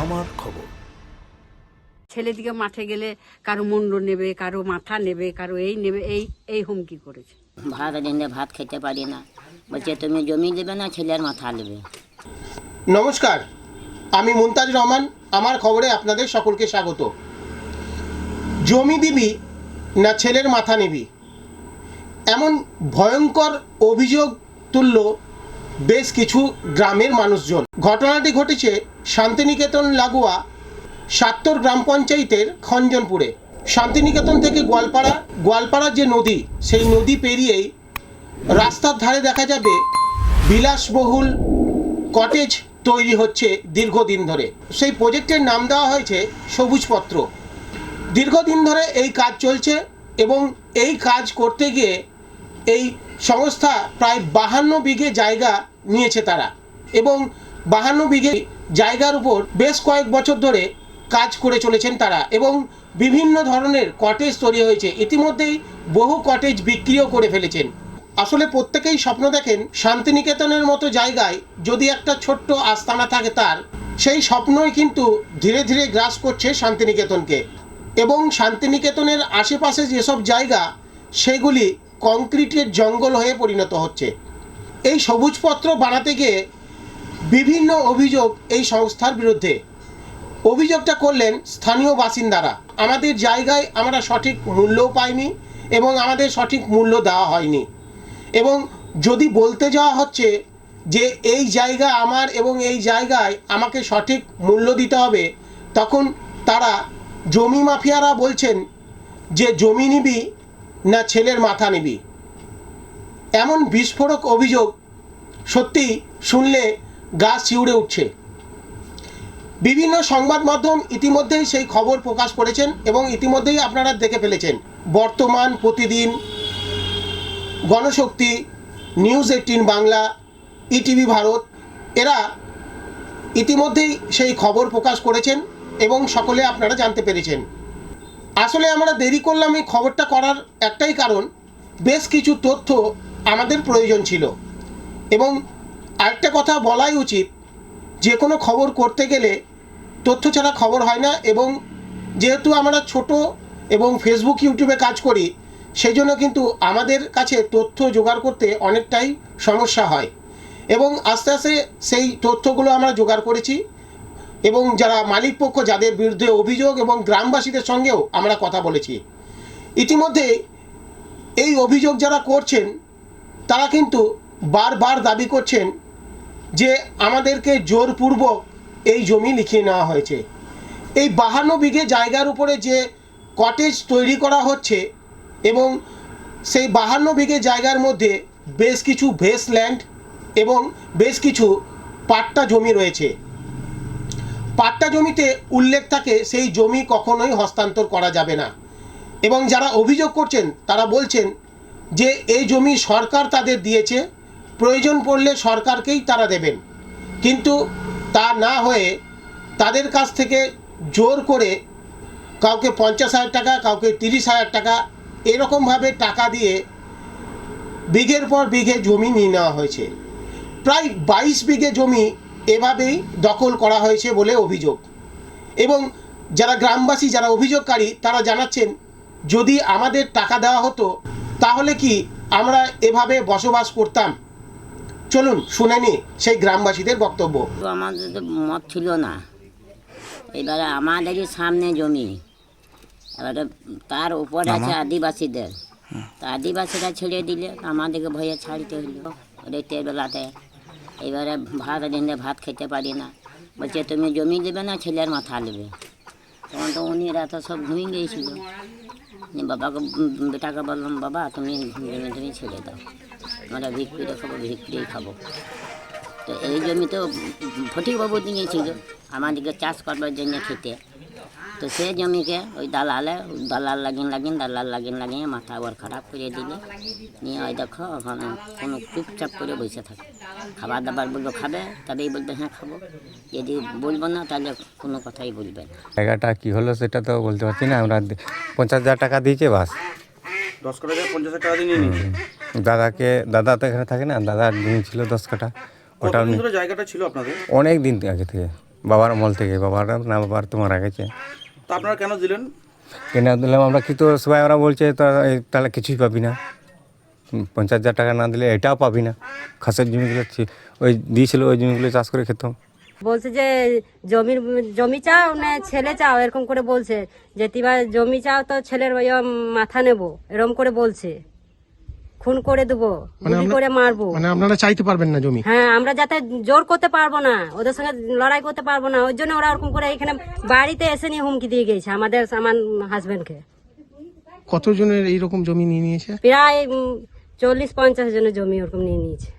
আমার খবর। ছেলেদিকে মাঠে গেলে কারও মুন্ড নেবে কারও মাথা নেবে কারও এই নেবে এই এই হুমকি করেছে। ভাত দিনে ভাত খেতে পারি না। বলছে তুমি জমি দেবে না ছেলের মাথা নেবে? নমস্কার আমি মুনতাজ রহমান আমার খবরে আপনাদের সকলকে স্বাগত। জমি দিবি না ছেলের মাথা নিবি? এমন ভয়ঙ্কর অভিযোগ তুলল বেশ কিছু গ্রামের মানুষজন। ঘটনাটি ঘটেছে শান্তিনিকেতন লাগোয়া সাত্তর গ্রাম পঞ্চায়েতের খঞ্জনপুরে। শান্তিনিকেতন থেকে গোয়ালপাড়া গোয়ালপাড়ার যে নদী, সেই নদী পেরিয়েই রাস্তার ধারে দেখা যাবে বিলাসবহুল কটেজ তৈরি হচ্ছে দীর্ঘদিন ধরে। সেই প্রজেক্টের নাম দেওয়া হয়েছে সবুজপত্র। দীর্ঘদিন ধরে এই কাজ চলছে এবং এই কাজ করতে গিয়ে এই সংস্থা প্রায় বাহান্ন বিঘে জায়গা নিয়েছে তারা। এবং বাহান্ন বিঘে জায়গার উপর বেশ কয়েক বছর ধরে কাজ করে চলেছেন তারা এবং বিভিন্ন ধরনের কটেজ তৈরি হয়েছে। ইতিমধ্যেই বহু কটেজ বিক্রিও করে ফেলেছেন। আসলে প্রত্যেকেই স্বপ্ন দেখেন শান্তিনিকেতনের মতো জায়গায় যদি একটা ছোট্ট আস্তানা থাকে তার, সেই স্বপ্নই কিন্তু ধীরে ধীরে গ্রাস করছে শান্তিনিকেতনকে। এবং শান্তিনিকেতনের আশেপাশে যেসব জায়গা, সেগুলি কংক্রিটের জঙ্গল হয়ে পরিণত হচ্ছে। এই সবুজপত্র বানাতে গিয়ে বিভিন্ন অভিযোগ এই সংস্থার বিরুদ্ধে। অভিযোগটা করলেন স্থানীয় বাসিন্দারা। আমাদের জায়গায় আমরা সঠিক মূল্যও পাইনি এবং আমাদের সঠিক মূল্য দেওয়া হয়নি। এবং যদি বলতে যাওয়া হচ্ছে যে এই জায়গা আমার এবং এই জায়গায় আমাকে সঠিক মূল্য দিতে হবে, তখন তারা জমি মাফিয়ারা বলছেন যে জমি নিবি না ছেলের মাথা নিবি। এমন বিস্ফোরক অভিযোগ সত্যি শুনলে গা শিউড়ে উঠছে। বিভিন্ন সংবাদ মাধ্যম ইতিমধ্যেই সেই খবর প্রকাশ করেছেন এবং ইতিমধ্যেই আপনারা দেখে ফেলেছেন। Bartaman, Pratidin, Ganashakti, news eighteen Bangla, ETV Bharat, এরা ইতিমধ্যেই সেই খবর প্রকাশ করেছেন এবং সকলে আপনারা জানতে পেরেছেন। আসলে আমরা দেরি করলাম এই খবরটা করার একটাই কারণ, বেশ কিছু তথ্য আমাদের প্রয়োজন ছিল। এবং আরেকটা কথা বলাই উচিত, যে কোনো খবর করতে গেলে তথ্য ছাড়া খবর হয় না এবং যেহেতু আমরা ছোট এবং ফেসবুক ইউটিউবে কাজ করি, সেই জন্য কিন্তু আমাদের কাছে তথ্য জোগাড় করতে অনেকটাই সমস্যা হয়। এবং আস্তে আস্তে সেই তথ্যগুলো আমরা জোগাড় করেছি এবং যারা মালিক পক্ষ, যাদের বিরুদ্ধে অভিযোগ এবং গ্রামবাসীদের সঙ্গেও আমরা কথা বলেছি। ইতিমধ্যে এই অভিযোগ যারা করছেন তারা কিন্তু বারবার দাবি করছেন যে আমাদেরকে জোরপূর্বক এই জমি লিখিয়ে নেওয়া হয়েছে। এই বাহান্ন বিঘে জায়গার উপরে যে কটেজ তৈরি করা হচ্ছে এবং সেই বাহান্ন বিঘে জায়গার মধ্যে বেশ কিছু ভেস ল্যান্ড এবং বেশ কিছু পাট্টা জমি রয়েছে। পাট্টা জমিতে উল্লেখ থাকে সেই জমি কখনোই হস্তান্তর করা যাবে না এবং যারা অভিযোগ করছেন তারা বলছেন যে এই জমি সরকার তাদের দিয়েছে, প্রয়োজন পড়লে সরকারকেই তারা দেবেন। কিন্তু তা না হয়ে তাদের কাছ থেকে জোর করে কাউকে পঞ্চাশ হাজার টাকা, কাউকে তিরিশ হাজার টাকা এরকমভাবে টাকা দিয়ে বিঘের পর বিঘে জমি নিয়ে নেওয়া হয়েছে। প্রায় বাইশ বিঘে জমি এভাবেই দখল করা হয়েছে বলে অভিযোগ। এবং যারা গ্রামবাসী, যারা অভিযোগকারী, তারা জানাচ্ছেন, যদি আমাদের টাকা দেওয়া হতো তাহলে কি আমরা এভাবে বসবাস করতাম? চলুন শুনে নি সেই গ্রামবাসীদের বক্তব্য। আমাদের মত ছিল না। এবারে আমাদেরই সামনে জমি এবারে তার উপর আছে আদিবাসীদের। তা আদিবাসীরা ছেড়ে দিলে আমাদেরকে ভয়ে ছাড়তে হলো রেতের বেলাতে। এবারে ভাত দিনে ভাত খেতে পারি না। বলছে তুমি জমি দেবে না ছেলের মাথা নেবে। তখন তো উনিরা তো সব ঘুমিয়ে গিয়েছিল বাবাকে বেটাকে বললাম, বাবা, তুমি জমি তুমি ছেড়ে দাও। আমরা ভিক্ষি খাব ভিক্ষিই খাব। তো এই জমি তো ফটিকবাবু দিয়েছিল আমাদেরকে চাষ করবার জন্য খেতে। তো সে জমিকে ওই দালালে দালাল লাগিন লাগিন দালাল লাগিন লাগিয়ে মাথা আবার খারাপ করে দিলে। নিয়ে ওই দেখো ওখানে কোনো চুপচাপ করে বসে থাকে। খাবার দাবার বলব খাবে? তবেই বলবে হ্যাঁ খাব। যদি বলব না তাহলে কোনো কথাই বলবে না। জায়গাটা কী হলো সেটা তো বলতে পারছি না। আমরা পঞ্চাশ হাজার টাকা দিয়েছে বাস। দশ কাটা পঞ্চাশ টাকা দিয়ে নিয়ে নিয়েছে। দাদাকে দাদা তো এখানে থাকে না? দাদার জমি ছিল দশ কাটা ধরে জায়গাটা ছিল আপনাদের? অনেক দিন আগে থেকে বাবার আমল থেকে। বাবার না বাবার তো মারা গেছে তো আপনারা কেন দিলেন? কেন দিলাম? আমরা কিন্তু সবাই ওরা বলছে তো তাহলে কিছুই পাবি না। পঞ্চাশ হাজার টাকা না দিলে এটাও পাবি না। খাসের জমিগুলো ওই দিয়েছিল ওই জমিগুলো চাষ করে খেতাম বলছে যে জমির জমি চাও না ছেলে চাও? এরকম করে বলছে। যে তিবা জমি চাও তো ছেলের ওই মাথা নেব। এরকম করে বলছে। খুন করে দেবো গুলি করে মারবো। মানে আপনারা চাইতে পারবেন না জমি। হ্যাঁ আমরা যাতে জোর করতে পারব না ওদের সঙ্গে লড়াই করতে পারব না ওই জন্য ওরা ওরকম করে এখানে বাড়িতে এসে নিয়ে হুমকি দিয়ে গেছে আমাদের আমার হাজবেন্ডকে কতজনের এইরকম জমি নিয়ে নিয়েছে? প্রায় চল্লিশ পঞ্চাশ জনের জমি ওরকম নিয়ে নিয়েছে।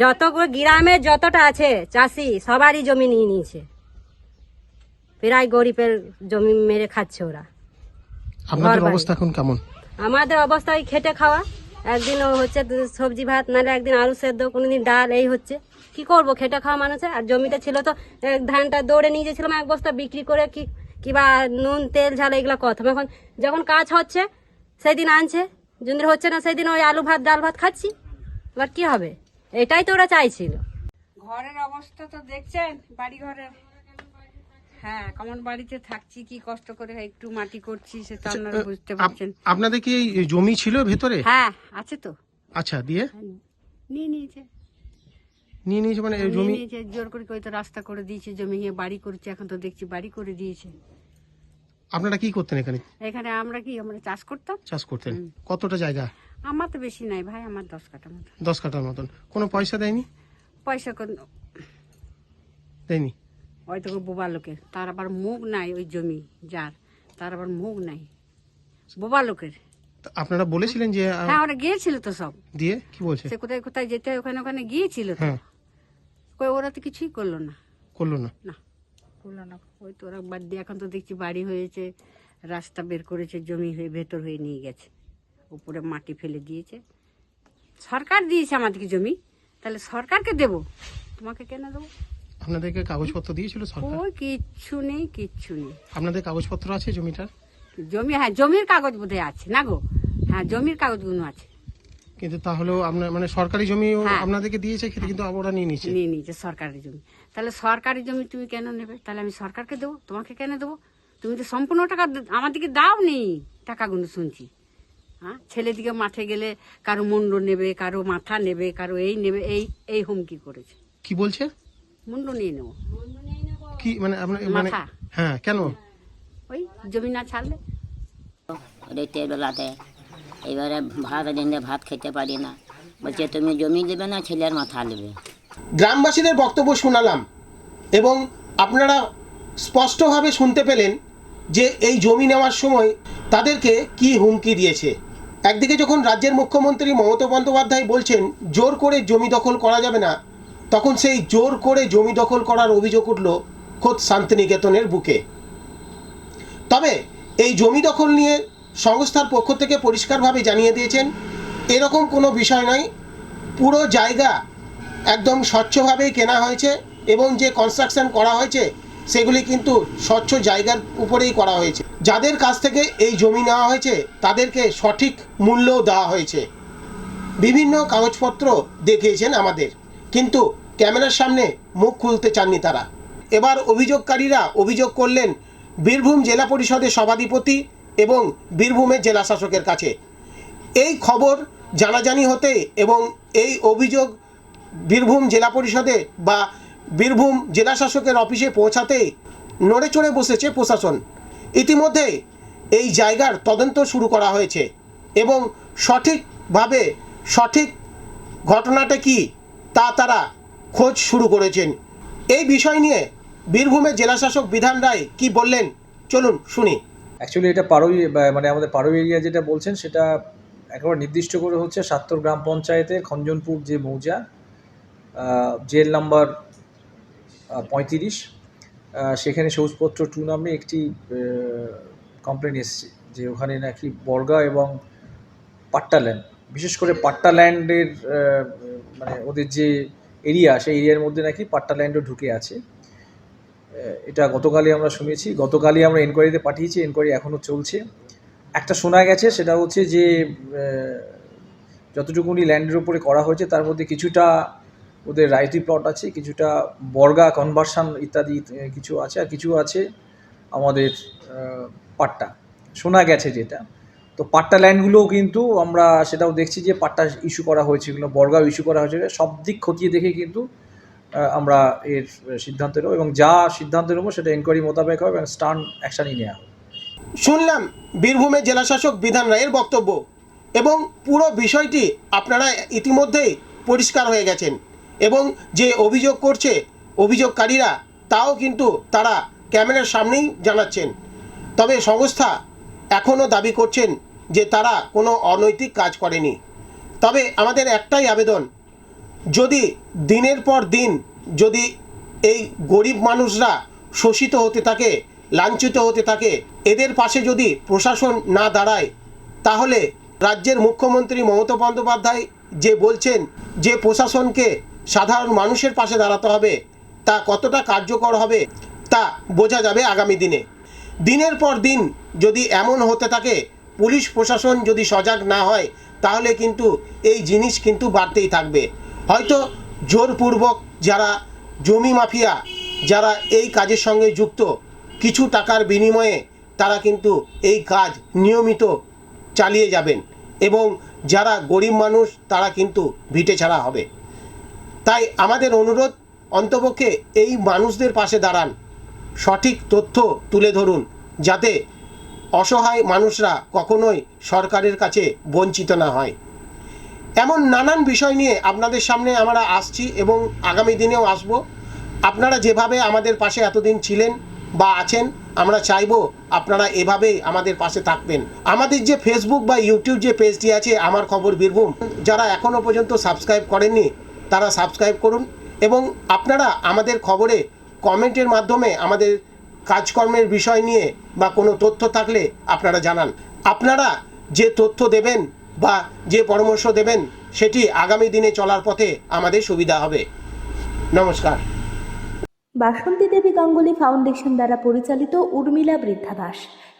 যতগুলো গ্রামে যতটা আছে চাষি সবারই জমি নিয়ে নিয়েছে। প্রায় গরিবের জমি মেরে খাচ্ছে ওরা। আপনাদের অবস্থা এখন কেমন? আমাদের অবস্থা ওই খেটে খাওয়া। একদিন হচ্ছে সবজি ভাত, নাহলে একদিন আলু সেদ্ধ, কোনোদিন ডাল, এই হচ্ছে। কি করব, খেটে খাওয়া মানুষের? আর জমিটা ছিল তো ধানটা দৌড়ে নিয়ে গেছিলাম, এক বস্তা বিক্রি করে কি, কিবা নুন, তেল, ঝাল, এগুলো কথা এখন যখন কাজ হচ্ছে সেই দিন আনছে। যদি হচ্ছে না সেই দিন ওই আলু ভাত, ডাল ভাত খাচ্ছি। এবার কি হবে? এটাই তো ওরা চাইছিল। ঘরের অবস্থা তো দেখছেন বাড়ি ঘরের হ্যাঁ কেমন বাড়িতে থাকছি কি কষ্ট করে একটু মাটি করছি আপনারা বুঝতে পারছেন। আপনাদের কি এই জমি ছিল ভেতরে? হ্যাঁ আছে তো। আচ্ছা দিয়ে? নিয়ে নিয়েছে। নিয়ে নিয়েছে মানে জমি নিয়েছে জোর করে কই তো রাস্তা করে দিয়েছে জমি নিয়ে বাড়ি করেছে এখন তো দেখছি বাড়ি করে দিয়েছে। আপনারা কি করতেন এখানে? এখানে আমরা কি আমরা চাষ করতাম? চাষ করতেন? কতটা জায়গা? আমার তো বেশি নাই ভাই আমার দশ কাটা মতো দশ কাঠার মতন। কোনো পয়সা দেয়নি? পয়সা দেয়নি? ওই তো বোবা লোকের। তার আবার মুখ নাই ওই জমি যার। তার আবার মুখ নাই। বোবা লোকের। আপনারা বলেছিলেন যে হ্যাঁ ওরা গিয়েছিল তো সব। দিয়ে কি বলছে? সে কোথায় কোথায় যেতে হয় ওখানে ওখানে গিয়েছিল তো। হ্যাঁ। কই ওরা তো কিছুই করল না। করল না। না করল না। ওই তো ওরা বাদ দিয়ে এখন তো দেখছি বাড়ি হয়েছে রাস্তা বের করেছে জমি হয়ে ভেতর হয়ে নিয়ে গেছে। উপরে মাটি ফেলে দিয়েছে। সরকার দিয়েছে আমাদেরকে জমি। তাহলে সরকারকে দেব। তোমাকে কেন দেবো? আপনাদেরকে কাগজপত্র দিয়েছিল সরকার? ওই কিচ্ছু নেই কিচ্ছু নেই। আপনাদের কাগজপত্র আছে জমিটার? জমি হ্যাঁ জমির কাগজ বোধহয় আছে না গো? হ্যাঁ জমির কাগজগুলো আছে। কিন্তু তাহলেও আপনার মানে সরকারি জমি হ্যাঁ। আপনাদেরকে দিয়েছে কিন্তু কিন্তু ওরা নিয়ে নিচ্ছে নিয়ে নিয়েছে সরকারি জমি। তাহলে সরকারি জমি তুমি কেন নেবে? তাহলে আমি সরকারকে দেবো? তোমাকে কেন দেবো? তুমি তো সম্পূর্ণ টাকা আমাদেরকে দাও নি টাকাগুলো শুনছি। হ্যাঁ ছেলেদিকে মাঠে গেলে কারও মুন্ড নেবে কারও মাথা নেবে কারও এই নেবে এই এই হুমকি করেছে। কি বলছে? মুন্ড নিয়ে নেব। কি মানে আপনার মানে মাথা। হ্যাঁ কেন? ওই জমি না ছাড়লে। রাতের বেলাতে। এবারে ভাত দিনে ভাত খেতে পারি না। বলছে তুমি জমি দেবে না ছেলের মাথা নেবে? গ্রামবাসীদের বক্তব্য শোনালাম এবং আপনারা স্পষ্টভাবে শুনতে পেলেন যে এই জমি নেওয়ার সময় তাদেরকে কি হুমকি দিয়েছে। একদিকে যখন রাজ্যের মুখ্যমন্ত্রী মমতা বন্দ্যোপাধ্যায় বলছেন জোর করে জমি দখল করা যাবে না তখন সেই জোর করে জমি দখল করার অভিযোগ উঠল খোদ শান্তিনিকেতনের বুকে। তবে এই জমি দখল নিয়ে সংস্থার পক্ষ থেকে পরিষ্কারভাবে জানিয়ে দিয়েছেন, এরকম কোনো বিষয় নয়। পুরো জায়গা একদম স্বচ্ছভাবেই কেনা হয়েছে এবং যে কনস্ট্রাকশন করা হয়েছে, সেগুলি কিন্তু স্বচ্ছ জায়গার উপরেই করা হয়েছে। যাদের কাছ থেকে এই জমি নেওয়া হয়েছে, তাদেরকে সঠিক মূল্যও দেওয়া হয়েছে। বিভিন্ন কাগজপত্র দেখিয়েছেন আমাদের। কিন্তু ক্যামেরার সামনে মুখ খুলতে চাননি তারা। এবার অভিযোগকারীরা অভিযোগ করলেন বীরভূম জেলা পরিষদের সভাধিপতি এবং বীরভূমের জেলা শাসকের কাছে। এই খবর জানাজানি হতে এবং এই অভিযোগ বীরভূম জেলা পরিষদে বা বীরভূম জেলা শাসকের অফিসে পৌঁছাতেই নড়ে চড়ে বসেছে প্রশাসন। ইতিমধ্যে এই জায়গার তদন্ত শুরু করা হয়েছে এবং সঠিকভাবে সঠিক ঘটনাটা কি তা তারা খোঁজ শুরু করেছেন। এই বিষয় নিয়ে বীরভূমের জেলাশাসক বিধান রায় কি বললেন? চলুন শুনি। অ্যাকচুয়ালি এটা পাড়ুই বা- মানে আমাদের পাড়ুই এরিয়া যেটা বলছেন, সেটা একেবারে নির্দিষ্ট করে হচ্ছে সাত্তর গ্রাম পঞ্চায়েতের খঞ্জনপুর যে মৌজা জেল নাম্বার পঁয়ত্রিশ সেখানে সবুজপত্র টু নামে একটি কমপ্লেন এসছে যে ওখানে নাকি বর্গা এবং পাট্টা ল্যান্ড বিশেষ করে পাট্টা ল্যান্ডের মানে ওদের যে এরিয়া, সেই এরিয়ার মধ্যে নাকি পাট্টা ল্যান্ডও ঢুকে আছে। এটা গতকালই আমরা শুনেছি। গতকালই আমরা এনকোয়ারিতে পাঠিয়েছি এনকোয়ারি এখনও চলছে। একটা শোনা গেছে, সেটা হচ্ছে যে যতটুকুনি ল্যান্ডের উপরে করা হয়েছে, তার মধ্যে কিছুটা ওদের রাইতি প্লট আছে, কিছুটা বর্গা কনভার্সন ইত্যাদি কিছু আছে, আর কিছু আছে আমাদের পাট্টা। শোনা গেছে যেটা। তো পাট্টা ল্যান্ডগুলোও কিন্তু আমরা সেটাও দেখছি যে পাট্টা ইস্যু করা হয়েছে, এগুলো বর্গাও ইস্যু করা হয়েছে। সব দিক খতিয়ে দেখে কিন্তু আমরা এর সিদ্ধান্ত নেব এবং যা সিদ্ধান্ত নেব সেটা এনকোয়ারি মোতাবেক হবে এবং স্টার্ন অ্যাকশনই নেওয়া হবে। শুনলাম বীরভূমের জেলাশাসক বিধান রায়ের বক্তব্য এবং পুরো বিষয়টি আপনারা ইতিমধ্যেই পরিষ্কার হয়ে গেছেন এবং যে অভিযোগ করছে অভিযোগকারীরা, তাও কিন্তু তারা ক্যামেরার সামনেই জানাচ্ছেন। তবে সংস্থা এখনও দাবি করছেন যে তারা কোনো অনৈতিক কাজ করেনি। তবে আমাদের একটাই আবেদন, যদি দিনের পর দিন যদি এই গরিব মানুষরা শোষিত হতে থাকে, লাঞ্ছিত হতে থাকে, এদের পাশে যদি প্রশাসন না দাঁড়ায়, তাহলে রাজ্যের মুখ্যমন্ত্রী মমতা বন্দ্যোপাধ্যায় যে বলছেন যে প্রশাসনকে সাধারণ মানুষের পাশে দাঁড়াতে হবে, তা কতটা কার্যকর হবে, তা বোঝা যাবে আগামী দিনে। দিনের পর দিন যদি এমন হতে থাকে, পুলিশ প্রশাসন যদি সজাগ না হয়, তাহলে কিন্তু এই জিনিস কিন্তু বাড়তেই থাকবে। হয়তো জোরপূর্বক যারা জমি মাফিয়া, যারা এই কাজের সঙ্গে যুক্ত, কিছু টাকার বিনিময়ে তারা কিন্তু এই কাজ নিয়মিত চালিয়ে যাবেন এবং যারা গরিব মানুষ, তারা কিন্তু ভিটে ছাড়া হবে। তাই আমাদের অনুরোধ, অন্তপক্ষে এই মানুষদের পাশে দাঁড়ান। সঠিক তথ্য তুলে ধরুন যাতে অসহায় মানুষরা কখনোই সরকারের কাছে বঞ্চিত না হয়। এমন নানান বিষয় নিয়ে আপনাদের সামনে আমরা আসছি এবং আগামী দিনেও আসব। আপনারা যেভাবে আমাদের পাশে এতদিন ছিলেন বা আছেন, আমরা চাইব আপনারা এভাবেই আমাদের পাশে থাকবেন। আমাদের যে ফেসবুক বা ইউটিউব যে পেজটি আছে, আমার খবর বীরভূম, যারা এখনও পর্যন্ত সাবস্ক্রাইব করেননি, তারা সাবস্ক্রাইব করুন এবং আপনারা আমাদের খবরে কমেন্টের মাধ্যমে আমাদের কাজকর্মের বিষয় নিয়ে বা কোনো তথ্য থাকলে আপনারা জানান। আপনারা যে তথ্য দেবেন বা যে পরামর্শ দেবেন, সেটি আগামী দিনে চলার পথে আমাদের সুবিধা হবে। নমস্কার। বাসন্তী দেবী গাঙ্গুলি ফাউন্ডেশন দ্বারা পরিচালিত উর্মিলা বৃদ্ধাবাস।